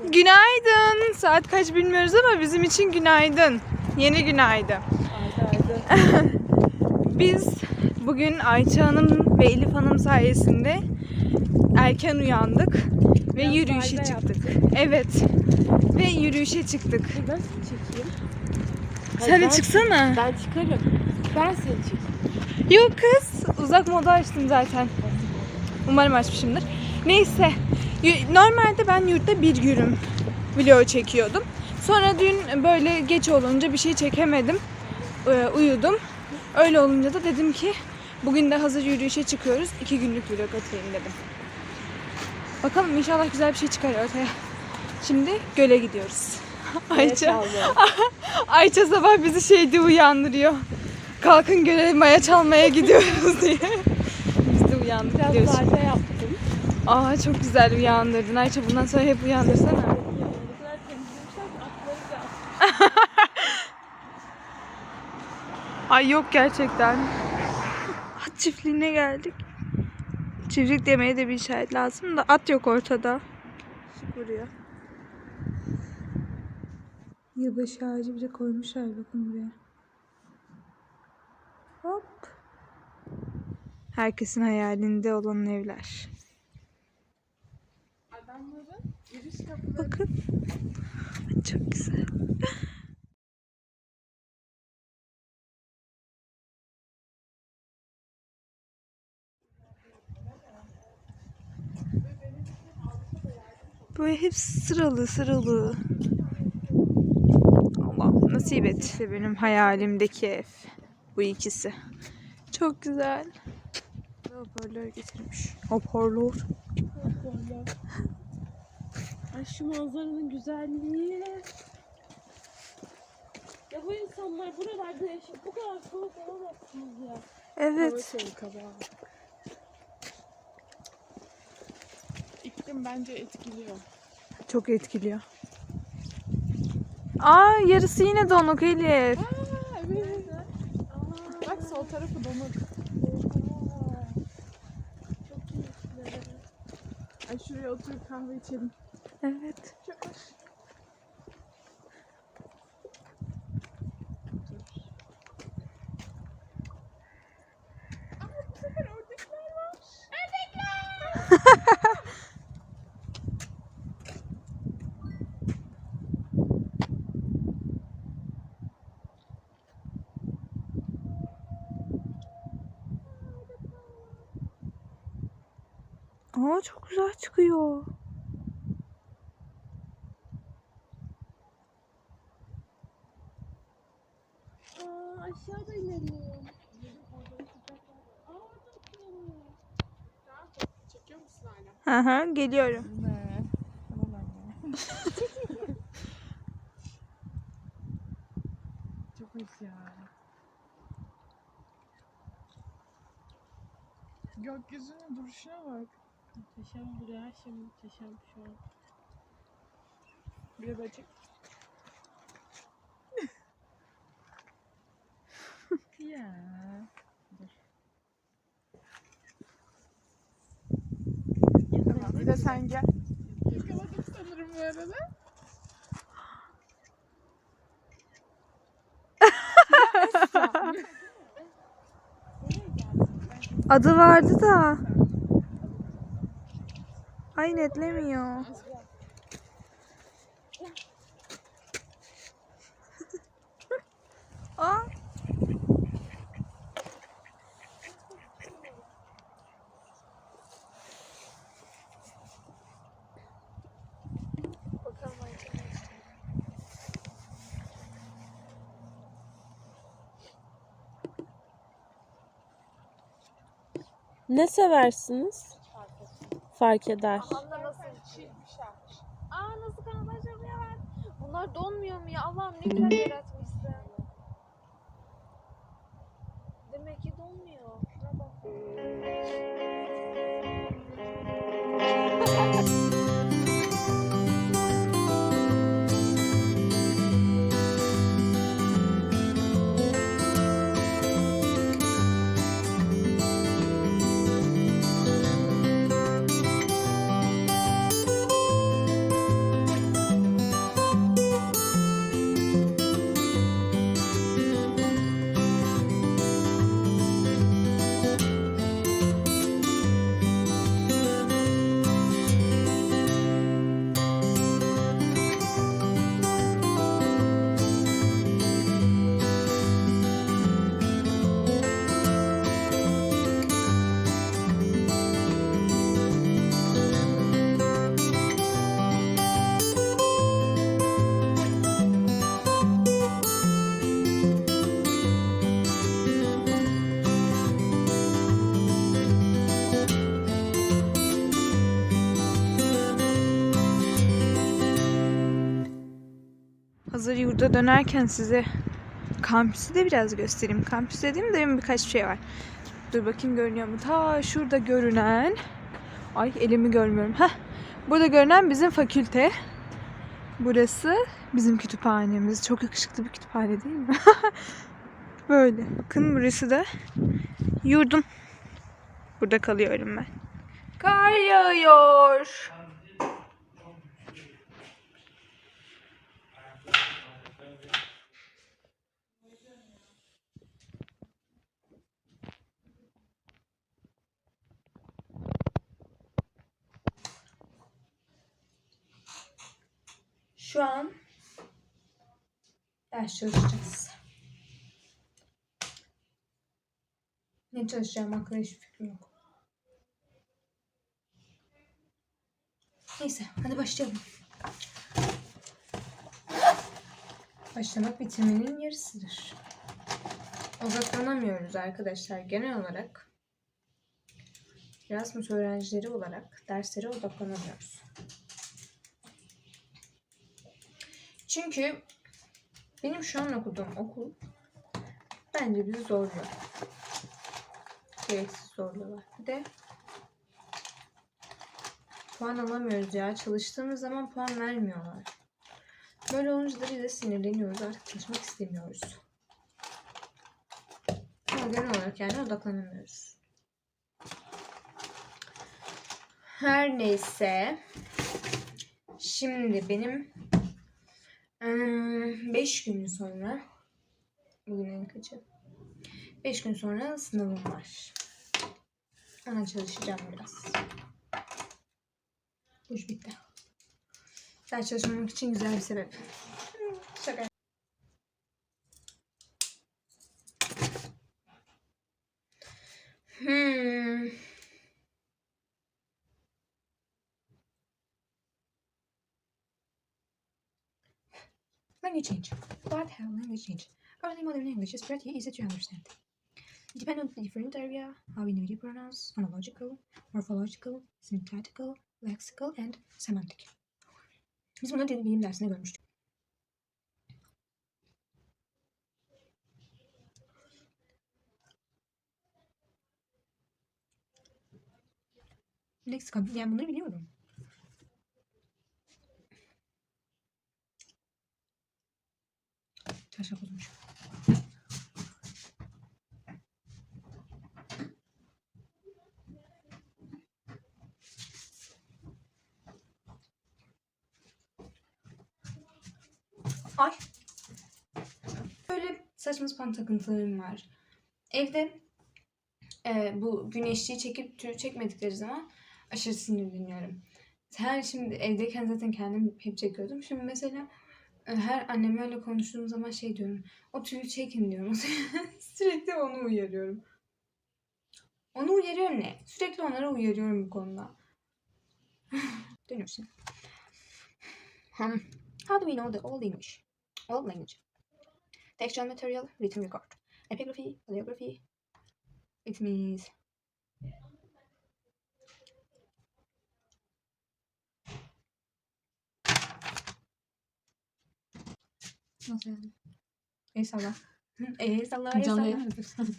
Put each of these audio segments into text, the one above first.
Günaydın. Saat kaç bilmiyoruz ama bizim için günaydın. Yeni günaydın. Biz bugün Ayça Hanım ve Elif Hanım sayesinde erken uyandık ve Biraz yürüyüşe çıktık. Evet. Ve yürüyüşe çıktık. Ben seni çekeyim. Sen de çıksana. Ben çıkarım. Ben seni çekeyim. Yok kız. Uzak moda açtım zaten. Umarım açmışımdır. Neyse. Normalde ben yurtta bir yürüm video çekiyordum. Sonra dün böyle geç olunca bir şey çekemedim. Ee, uyudum. Öyle olunca da dedim ki bugün de hazır yürüyüşe çıkıyoruz. iki günlük vlog atayım dedim. Bakalım inşallah güzel bir şey çıkar ortaya. Şimdi göle gidiyoruz. Ayça, Ayça sabah bizi şey diye uyandırıyor. Kalkın göle maya çalmaya gidiyoruz diye. Biz de uyandık Biraz. Aa çok güzel uyandırdın. Ayça bundan sonra hep uyandırsana. Ay yok gerçekten. At çiftliğine geldik. Çiftlik demeye de bir şahit lazım da at yok ortada. Buraya. Yılbaşı ağacı bile koymuşlar bakın buraya. Hop. Herkesin hayalinde olan evler. Bakın. Çok güzel. Böyle hep sıralı sıralı. Allah nasip et. İşte benim hayalimdeki ev. Bu ikisi. Çok güzel. Hoparlör getirmiş. Hoparlör. koyuyorlar. Ay şu manzaranın güzelliği. Ya bu insanlar buralarda yaşayıp bu kadar soğuk olamazsınız ya. Evet. soğuk hava. İklim bence etkiliyor. Çok etkiliyor. Aa yarısı yine donuk Elif. Aa evet. Aa, Bak sol tarafı donuk. Ay şuraya oturup kahve içelim. Evet. Aa çok güzel çıkıyor. Aşağıda inelim. Çekiyor musun hala? Hı hı geliyorum. Ne? Tamam anne. Çok hoş ya. Gökyüzünün duruşuna bak. Muhteşem buraya her şey muhteşem şu an. Bir de böcek. Ya. Dur. Tamam, bir de sen gel. Yakaladım sanırım bu arada. Adı vardı da. Ay netlemiyor. Aa. Ne seversiniz? Fark eder. Anla nasıl bir şarkı. Aa nasıl açabiliyor var. Bunlar donmuyor mu ya? Allah'ım ne güzel yaratmışsın. Demek ki donmuyor. Şuna bak. Hazır yurda dönerken size kampüsü de biraz göstereyim. Kampüs dediğim de birkaç şey var. Dur bakayım görünüyor mu? Ta şurada görünen Ay elimi görmüyorum. Heh. Burada görünen bizim fakülte. Burası bizim kütüphanemiz. Çok yakışıklı bir kütüphane değil mi? Böyle. Bakın burası da yurdum. Burada kalıyorum ben. Kar yağıyor. Şu an ders çalışacağız. Ne çalışacağım hakkında hiçbir fikrim yok. Neyse hadi başlayalım. Başlamak bitirmenin yarısıdır. Odaklanamıyoruz arkadaşlar genel olarak. Erasmus öğrencileri olarak derslere odaklanamıyoruz. Çünkü benim şu an okuduğum okul bence bizi zorluyor. Gereksiz zorluyorlar. Bir de puan alamıyoruz ya. Çalıştığımız zaman puan vermiyorlar. Böyle olunca da biz de sinirleniyoruz. Artık çalışmak istemiyoruz. Ama genel olarak yani odaklanamıyoruz. Her neyse. Şimdi benim 5 gün sonra bugün en kaçı? 5 gün sonra sınavım var. Ona çalışacağım biraz. Bu iş bitti. Ders çalışmamak için güzel bir sebep. Language change. What hell language change? Early modern English is pretty easy to understand. Depending on the different area, how individual pronounce, phonological, morphological, syntactical, lexical and semantic. Biz bunları dil bilim dersinde görmüştük. Leksikal, yani bunları biliyorum. Çarşaf olmuş. Ay. Böyle saçma sapan takıntılarım var. Evde e, bu güneşliği çekip tür çekmedikleri zaman aşırı sinirleniyorum. Her şimdi evdeyken zaten kendim hep çekiyordum. Şimdi mesela her annemlerle konuştuğum zaman şey diyorum. O tüyü çekin diyorum. Sürekli onu uyarıyorum. Onu uyarıyorum ne? Sürekli onlara uyarıyorum bu konuda. Dönüyorsun. Hmm. How do we know the Old English? Old language. Textual material, written record. Epigraphy, paleography. It means Nasıl yani? El salla. El salla, el Canlı salla. yayın yapıyorsun?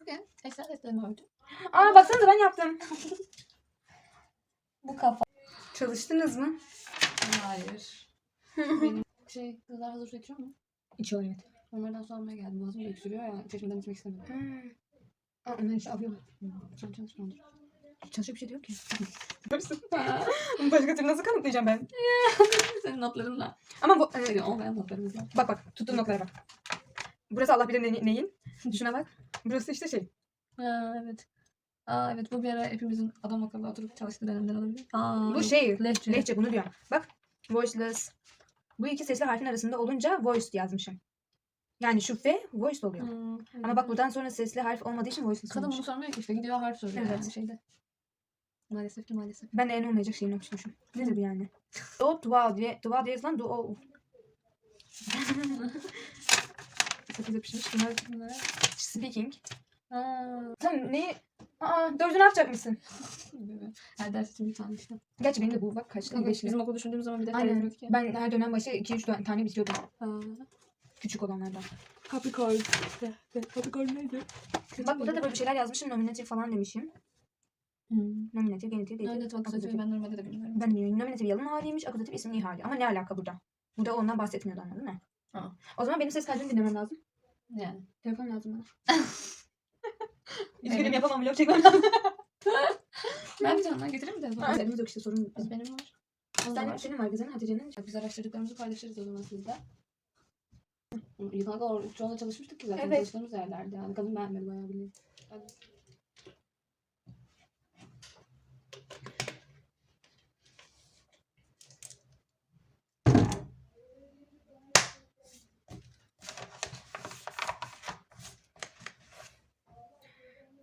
Bugün ördüm. Aa baksanıza ben yaptım. Bu kafa. Çalıştınız mı? Hayır. Benim şey kızlar hazır su içiyor mu? İçiyor evet. Onlardan su almaya geldim. Boğazım da öksürüyor ya. Çeşmeden içmek istemedim. Hmm. Aa, onlar işte alıyorlar. Çalışma çalışma Çalışacak bir şey de yok ki. Başka türlü nasıl kanıtlayacağım ben? Senin notlarınla. Ama bu... Senin olmayan notlarımızla. Bak bak tuttuğum noktalara bak. Burası Allah bilir ne- neyin. Şuna bak. Burası işte şey. Ha evet. Aa evet bu bir ara hepimizin adam akıllı oturup çalıştığı dönemden olabilir. Aa, Bu şey. Lehçe. Lehçe bunu diyorum. Bak. Voiceless. Bu iki sesli harfin arasında olunca voice yazmışım. Yani şu F voice oluyor. Hmm, Ama bak buradan sonra sesli harf olmadığı için voiceless Kadın olmuş. bunu sormuyor ki işte gidiyor harf soruyor Evet. yani şeyde. Maalesef ki maalesef. Ben de en olmayacak şeyini yapmışmışım. Nedir bu yani? Do, dua diye, dua diye yazılan do. Sakız yapışmış. Bunlar Bunlara speaking. Aa. Sen neyi? Aa dördü ne yapacak mısın? Her ders için bir tane işte. Gerçi benim de bu bak kaç tane Kanka, beşli. bizim okul düşündüğümüz zaman bir defter Aynen. ki. Ben her dönem başı 2-3 tane bitiriyordum. Aa. Küçük olanlardan. Capricorn. Capricorn neydi? Bak burada da böyle bir şeyler yazmışım. Nominatif falan demişim. Hmm. Nominatif, genitif. Evet bak Akuzatif. ben normalde de bilmiyorum. Ben bilmiyorum. Nominatif yalın haliymiş. Akuzatif ismin iyi hali. Ama ne alaka burada? Burada ondan bahsetmiyordu anladın mı? Ha. O zaman benim ses kaydını dinlemem lazım. Yani. Telefon lazım bana. Üzgünüm, yapamam vlog çekmem lazım. Ben bir tane daha getireyim mi de? Elimiz yok işte sorun. Biz benim var. Senin, var. senin var Gizem'in Hatice'nin. Biz araştırdıklarımızı paylaşırız o zaman sizde. Yıllar kadar çoğunla çalışmıştık ki zaten Evet. çalıştığımız yerlerde. Yani kadın beğenmedi bayağı biliyor. Hadi.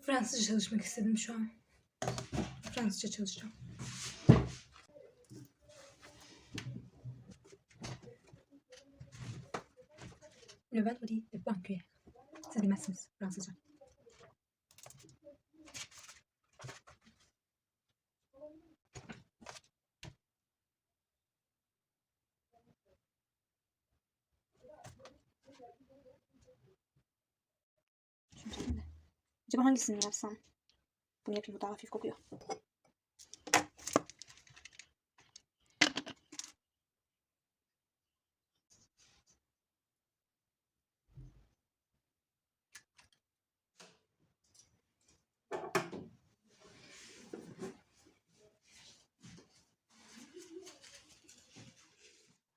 Fransızca çalışmak istedim şu an. Fransızca çalışacağım. Le vendredi de banque. Siz bilmezsiniz Fransızca. Şimdi. Acaba hangisini yapsam? Bunu yapayım bu daha hafif kokuyor.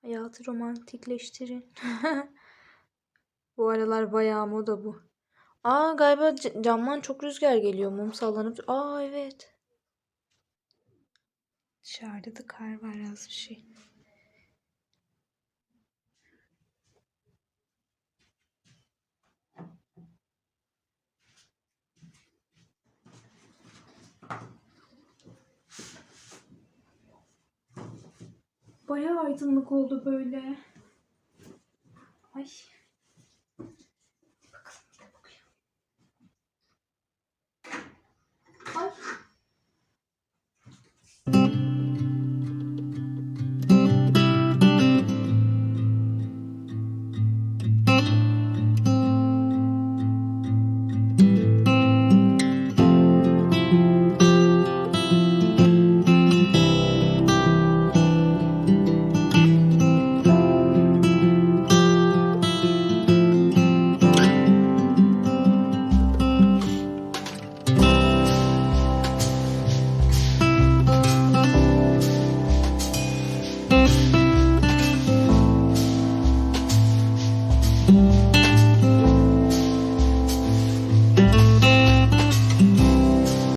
Hayatı romantikleştirin. bu aralar bayağı moda bu. Aa galiba camdan çok rüzgar geliyor. Mum sallanıp. Aa evet. Dışarıda da kar var az bir şey. Bayağı aydınlık oldu böyle. Ay.